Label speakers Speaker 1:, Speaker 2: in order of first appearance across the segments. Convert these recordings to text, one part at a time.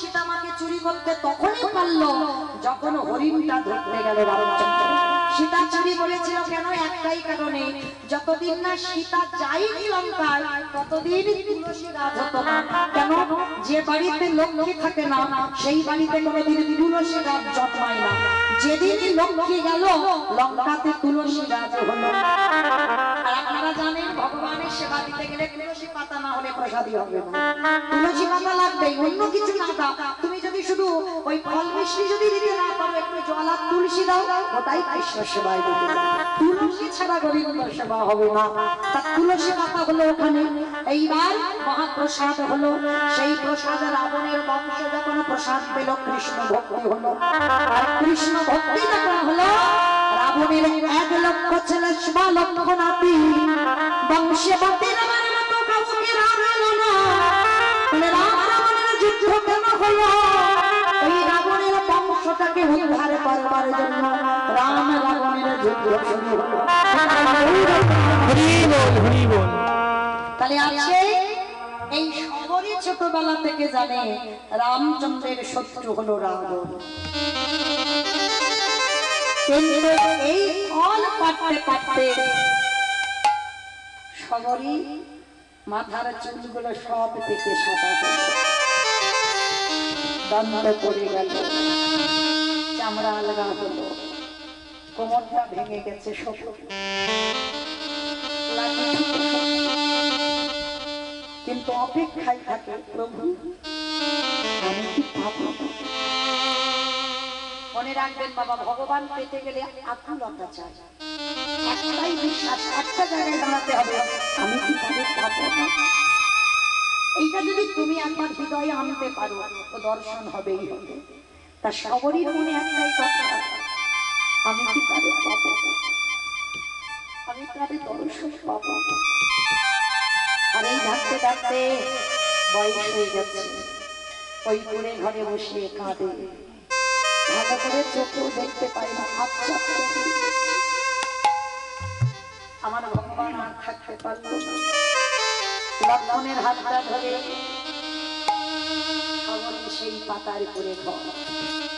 Speaker 1: সীতামাকে চুরি করতে তখনই পারল, যখন হরিণটা ধরতে গেল সীতা চুরি কেন? একটাই কারণে, যতদিন না সীতা যায়নি লঙ্কায়, ততদিন কেন? যে বাড়িতে লক্ষ্মী থাকে না, সেই বাড়িতে কোনোদিন তুলসী রাত জন্মায় না। যেদিন লক্ষ্মী গেল লঙ্কাতে তুলসী গাছ হলো। আর আপনারা জানেন, ভগবানের সেবা দিতে গেলে তুলসী পাতা না হলে প্রসাদই হবে না। তুলসী পাতা লাগবে অন্য কিছু না দাও। তুমি যদি শুধু ওই ফল মিষ্টি যদি দিতে না পারো, একটু জল আর তুলসী দাও, ওটাই কৃষ্ণ সেবায় দিতে ছাড়া গোবিন্দ সেবা হবে না। তা তুলসী পাতা হলো ওখানে। এইবার মহাপ্রসাদ হলো। সেই প্রসাদ রাবণের বংশ যখন প্রসাদ পেল, কৃষ্ণ ভক্তি হলো। আর কৃষ্ণ ভক্তি যখন হলো ছেলে রাবণের বংশটাকে উদ্ধার করবার জন্য তাহলে আছে এই ছোটবেলা থেকে জানে রামচন্দ্রের শত্রু হলো রাবণ এই মাথার চুলগুলো সব থেকে সাদা দণ্ড পড়ে গেল। চামড়া আলগা হলো। কোমরটা ভেঙে গেছে কিন্তু অপেক্ষায় থাকে, প্রভু, আমি কি মনে রাখবেন বাবা, ভগবান পেতে গেলে আকুলতা চাই। হবে এইটা যদি তুমি একবার হৃদয়ে আনতে পারো, তো দর্শন হবেই হবে। তা সবরই মনে একটাই কথা আমি কি তাহলে পাবো? আমি তাহলে দর্শন পাবো। আর এই ডাকতে ডাকতে বয়স হয়ে গেছে ওই করে ঘরে বসে কাঁদে। ভালো করে চোখেও দেখতে পাই না আচ্ছা আমার ভগবান আর থাকতে পারল না। লক্ষণের হাতটা ধরে সবরই সেই পাতার করে ঘর।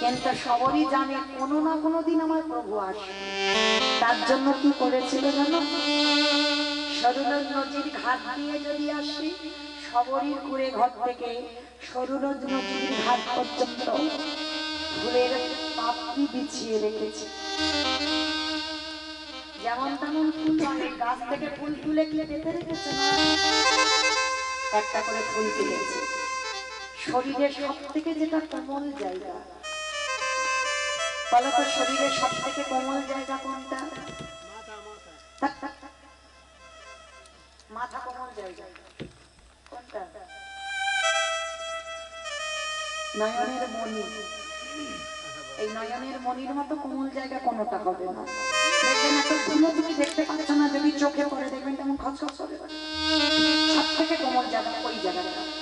Speaker 1: কিন্তু সবরই জানে কোনো না কোনো দিন আমার প্রভু আসবে। তার জন্য কি করেছিল জানো? সরুরজ নদীর ঘাট দিয়ে যদি আসি সবরীর কুড়ে ঘর থেকে সরুরজ নদীর ঘাট পর্যন্ত ফুলের পাপড়ি বিছিয়ে রেখেছে। যেমন তেমন ফুল মানে গাছ থেকে ফুল তুলে তুলে বেঁধে রেখেছে একটা করে ফুল তুলেছে। শরীরের সব থেকে যেটা কোমল জায়গা। বলো তো শরীরের সব থেকে কোমল জায়গা কোনটা। মাথা কোমল জায়গা। কোনটা? নয়নের মণি। এই নয়নের মণির মতো কোমল জায়গা কোনোটা হবে না। দেখবেন একটা ধুলো তুমি দেখতে পাচ্ছ না, যদি চোখে পড়ে দেখবেন কেমন খসখস করে। সব থেকে কোমল জায়গা ওই জায়গাটা।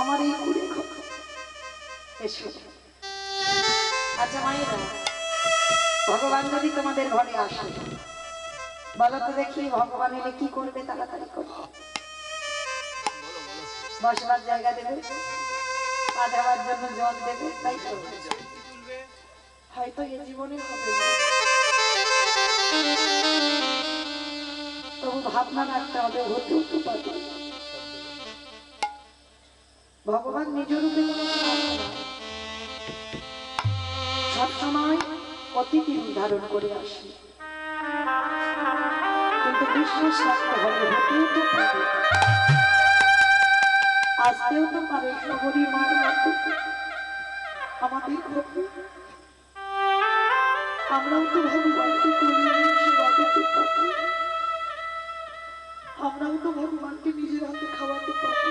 Speaker 1: এই কুড়ে এসো। আচ্ছা মায়েরা, ভগবান যদি তোমাদের ঘরে আসে, বলো তো দেখি ভগবান এলে কি করবে তাড়াতাড়ি করবে বসবার জায়গা দেবে পা জন্য জল দেবে, তাই তো? হয়তো এ জীবনে হবে তবু ভাবনা রাখতে হবে হতেও তো পারে ভগবান নিজ রূপে সবসময় অতিথি ধারণ করে আসে। কিন্তু বিশ্বাস রাখতে হবে হতেও তো পারে। আসতেও তো পারে, শহরী মার আমাদের ঘরে আমরাও তো ভগবানকে কোলে আমরাও তো ভগবানকে নিজের হাতে খাওয়াতে পারি।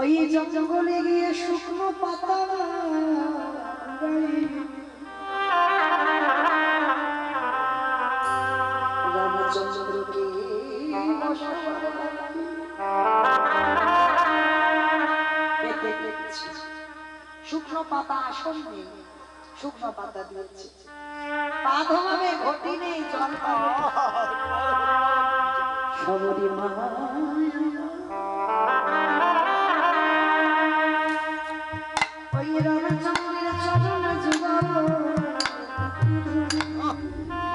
Speaker 1: ওই জঙ্গলে গিয়ে শুকনো পাতা রামচন্দ্রকে শুকনো পাতা আসন নেই, শুকনো পাতা দিয়েছে। পা ধোয়াবে ঘটি নেই, জল পাবে। সবরি মা ওই রামচন্দ্রের চরণ যুগল আজ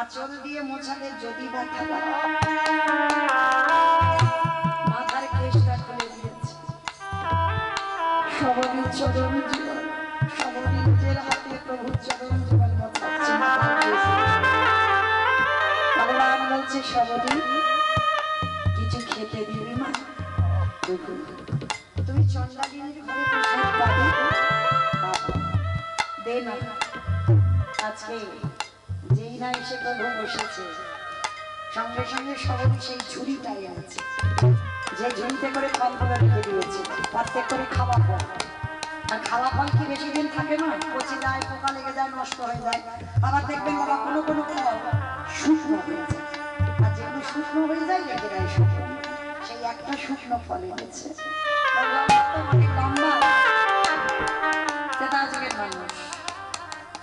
Speaker 1: আঁচল দিয়ে মোছালে যদি ব্যথা মাথার কেশটা খুলে দিয়েছে। যেই না এসে প্রভু বসেছে, সঙ্গে সঙ্গে সবাই সেই ঝুড়িটাই আছে। যে ঝুড়িতে করে ফলগুলো রেখে দিয়েছে তাতে করে খাওয়া ফল আর খাওয়া ফল কি বেশি দিন থাকে না? পচে যায়, পোকা লেগে যায়, নষ্ট হয়ে যায়। আবার দেখবেন বাবা কোনো কোনো ফল শুকনো হয়ে যায়। আর যেগুলো শুকনো হয়ে যায় রেখে দেয় শুকনো। সেই একটা শুকনো ফল এনেছে। মানুষ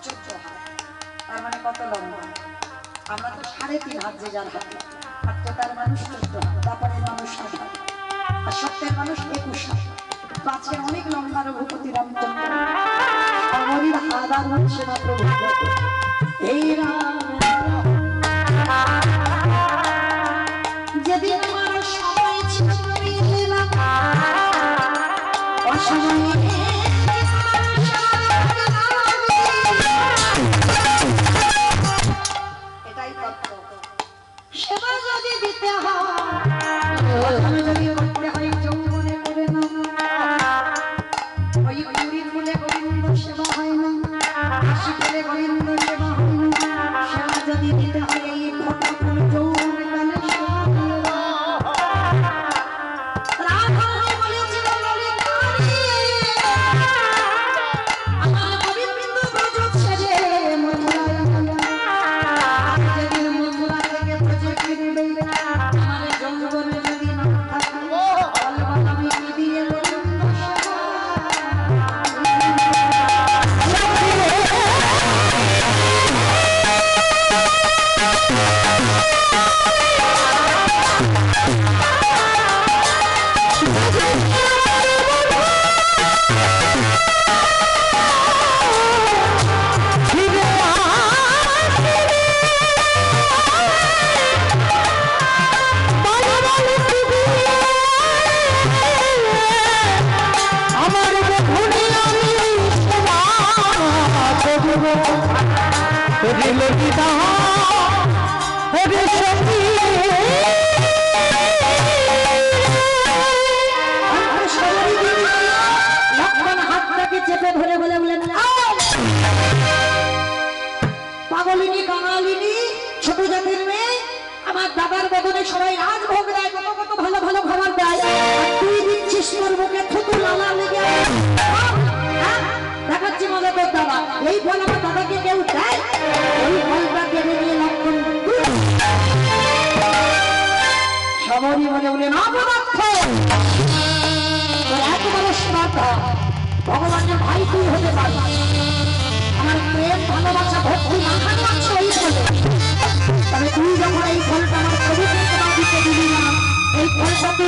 Speaker 1: চোদ্দ হাত। তার মানে কত লম্বা? আমরা তো সাড়ে তিন হাত যে যার হাতে। আর তো তার মানুষ চোদ্দ হাত। তারপরে মানুষ আর সত্যের মানুষ একুশ হাত। আজকে অনেক লম্বা রঘুপতি রামচন্দ্র। অমরির আদার না প্রভু। এই রাম। যেদিন আমার সময় ছিল, এটাই তত্ত্ব। সেবা যদি দিতে হয় বদনে সবাই রাজভোগ দেয় কত কত ভালো ভালো খাবার দেয় তুই দিচ্ছিস তোর মুখে থুতু লালা লেগে? দেখাচ্ছি মজা তোর দাদা। এই ফল আমার দাদাকে কেউ দেয় ওই ফলটা কেড়ে নিয়ে লক্ষণ সবরই বলে বলেন অপদার্থ তোর এত বড় শ্রদ্ধা। ভগবানের ভাই তুই হতে পারিস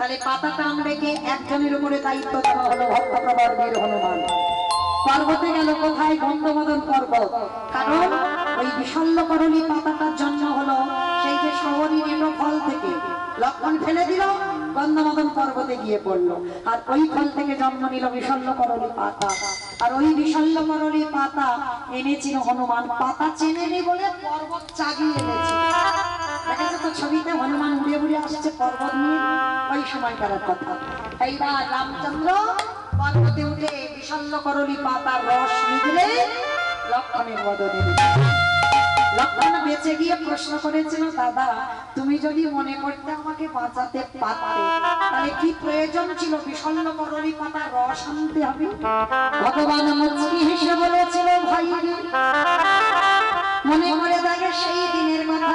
Speaker 1: তাহলে পাতাটা আনবে কে একজনের উপরে দায়িত্ব দেওয়া হলো ভক্তপ্রবর বীর হনুমান। পর্বতে গেল কোথায় গন্ধমদন পর্বত? কারণ ওই করলি পাতাটার জন্ম হলো সেই যে শহরী নেটো ফল থেকে। লক্ষণ ফেলে দিল গন্ধমদন পর্বতে গিয়ে পড়ল। আর ওই ফল থেকে জন্ম নিল করলি পাতা। আর ওই করলি পাতা এনেছিল হনুমান। পাতা চেনে নি বলে পর্বত চাগিয়ে এনেছে। দেখা লক্ষণ বেঁচে গিয়ে প্রশ্ন করেছিল, দাদা, তুমি যদি মনে করতে আমাকে বাঁচাতে পারতে কি প্রয়োজন ছিল বিষণ্ণ করলি পাতার রস আনতে হবে? ভগবান মুচকি বলেছিল, ভাই, মনে করে দেখে সেই দিনের কথা।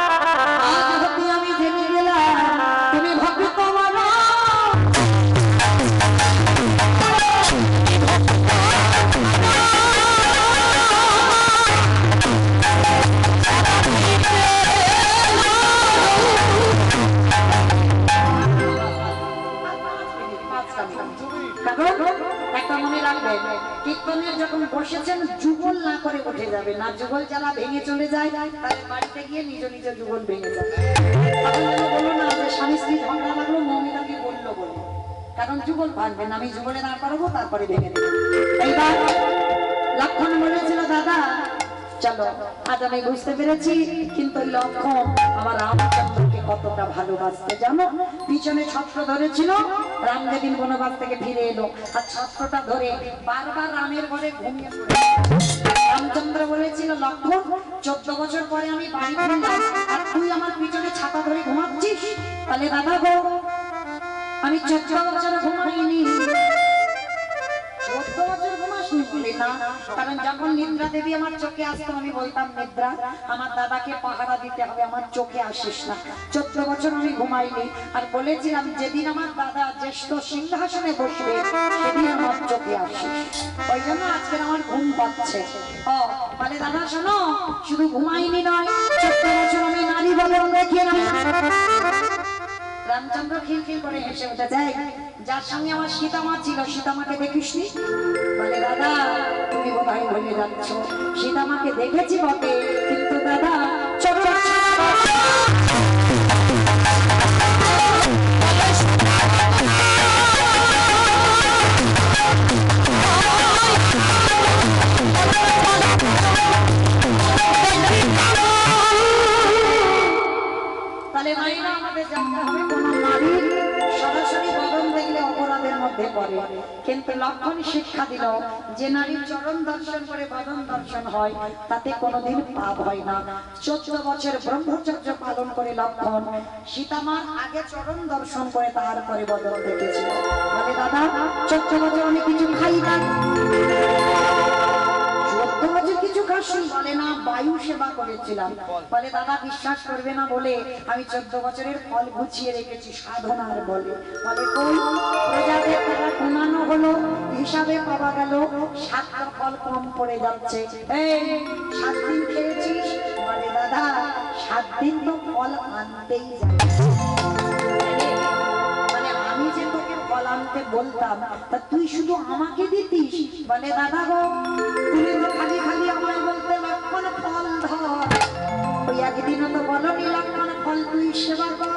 Speaker 1: কীর্তনের যখন বসেছেন, যুগল না করে উঠে যাবে না যুগল যারা ভেঙে চলে যায় তাহলে বাড়িতে গিয়ে নিজ নিজ যুগল ভেঙে যাবে। তখন যেন বলো না যে স্বামী স্ত্রী ঝগড়া লাগল মৌমিতাকে বলল বলে কারণ যুগল ভাঙবে না, আমি যুগলে না করাবো, তারপরে ভেঙে দেবো। এইবার লক্ষণ বলেছিল, দাদা, চলো, আজ আমি বুঝতে পেরেছি, কিন্তু লক্ষণ আমার রামচন্দ্রকে কতটা ভালোবাসতে জানো? পিছনে ছত্র ধরেছিল রাম যেদিন বনবাস থেকে ফিরে এলো। আর ছত্রটা ধরে বারবার রামের ঘরে ঘুমিয়ে রামচন্দ্র বলেছিল লক্ষণ চোদ্দ বছর পরে আমি বাড়ি আর তুই আমার পিছনে ছাতা ধরে ঘুমাচ্ছিস? তাহলে দাদা গো, আমি চোদ্দ বছর ঘুমাইনি। বলে না। কারণ যখন নিদ্রা দেবী আমার চোখে আসতো, আমি বলতাম নিদ্রা আমার দাদাকে পাহারা দিতে হবে, আমার চোখে আসিস না। চোদ্দ বছর আমি ঘুমাইনি আর বলেছিলাম, যেদিন আমার দাদা জ্যেষ্ঠ সিংহাসনে বসবে, সেদিন আমার চোখে আসিস। ওই জন্য আজকে আমার ঘুম পাচ্ছে। ও, বলে, দাদা, শোনো, শুধু ঘুমাইনি নয়, চোদ্দ বছর আমি নারী দেখিয়ে না রামচন্দ্র খিলখিল করে হেসে উঠে যায় যার সঙ্গে আমার সীতামা ছিল, সীতামাকে দেখিসনি? বলে, দাদা, তুমি বোধহয় ভুলে যাচ্ছ। সীতামাকে দেখেছি বটে যে নারীর চরণ দর্শন করে বাদন দর্শন হয়, তাতে কোনোদিন পাপ হয় না। চোদ্দ বছর ব্রহ্মচর্য পালন করে লক্ষণ। সীতামার আগে চরণ দর্শন করে তাহার পরে বদল দেখেছিল মানে দাদা, চোদ্দ বছর আমি কিছু খাই না। করেছিলাম। বলে দাদা বিশ্বাস করবে না বলে আমি চোদ্দ বছরের ফল গুছিয়ে রেখেছি সাধনার বলে। বলে ঘুমানো হলো, হিসাবে পাওয়া গেল, সাতটা ফল কম পড়ে যাচ্ছে। সাত দিন খেয়েছিস? বলে, দাদা, সাত দিন তো ফল আনতেই বলতাম, তা তুই শুধু আমাকে দিতিস? বলে, দাদা গো তুমি খালি খালি আমায় একদিনও তো বলনি লক্ষণ ফল তুই সেবা কর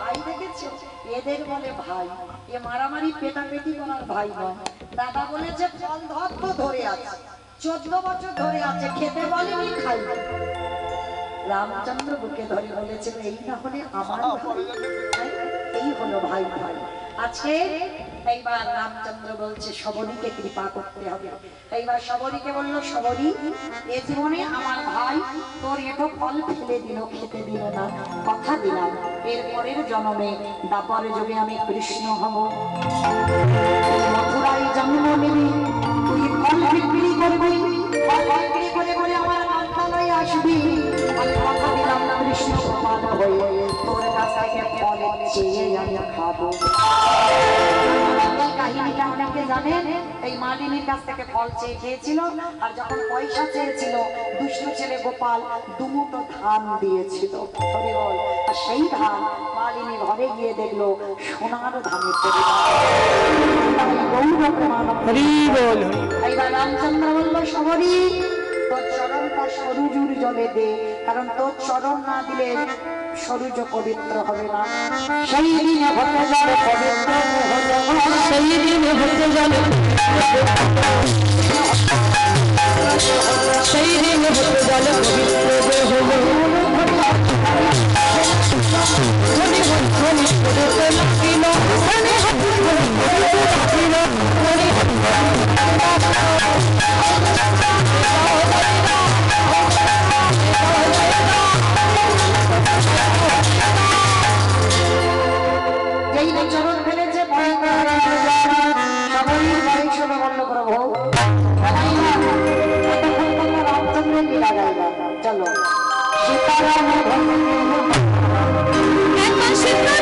Speaker 1: ভাই দেখেছ? এদের বলে ভাই এ মারামারি পেটাপেটি করার ভাই নয় দাদা বলেছে ফল ধর তো ধরে আছে। চোদ্দ বছর ধরে আছে খেতে বলেনি খাই। রামচন্দ্র বুকে ধরে বলেছিল এই না হলে আমার ভাই। এই হলো ভাই ভাই। আজকে এইবার রামচন্দ্র বলছে সবরীকে কৃপা করতে হবে। এইবার সবরীকে বলল সবরী এ জীবনে আমার ভাই তোর এটো ফল ফেলে দিল, খেতে দিল না, কথা দিলাম। এর পরের জন্মে দাপরে যুগে আমি কৃষ্ণ হব। মথুরায় জন্ম নিবি, তুই ফল বিক্রি করবি, ফল বিক্রি করে করে আমার নামখানায় আসবি। আমি কথা দিলাম কৃষ্ণ সমান হয়ে তোর কাছ ফল চেয়ে আমি খাব। জানেন এই মালিনীর কাছ থেকে ফল চেয়ে খেয়েছিল আর যখন পয়সা চেয়েছিল দুষ্ট ছেলে গোপাল দুমুটো ধান দিয়েছিল। আর সেই ধান মালিনী ঘরে গিয়ে দেখল সোনার
Speaker 2: ধানের পরিবার
Speaker 1: এইবার রামচন্দ্র বলল চরণটা সরুজুর জলে দে, কারণ তোর চরণ না দিলে সরুজ পবিত্র হবে না। সেই দিনে হতে যাবে পবিত্র
Speaker 2: সেই দিন হতে গেল সেই দিন হতে গেল পবিত্র
Speaker 1: চরণ ফেলেছে সবাই বয়স হলো বন্ধ করব রামচন্দ্রের লীলা গাইবা চলো। সীতারাম
Speaker 2: সীতারাম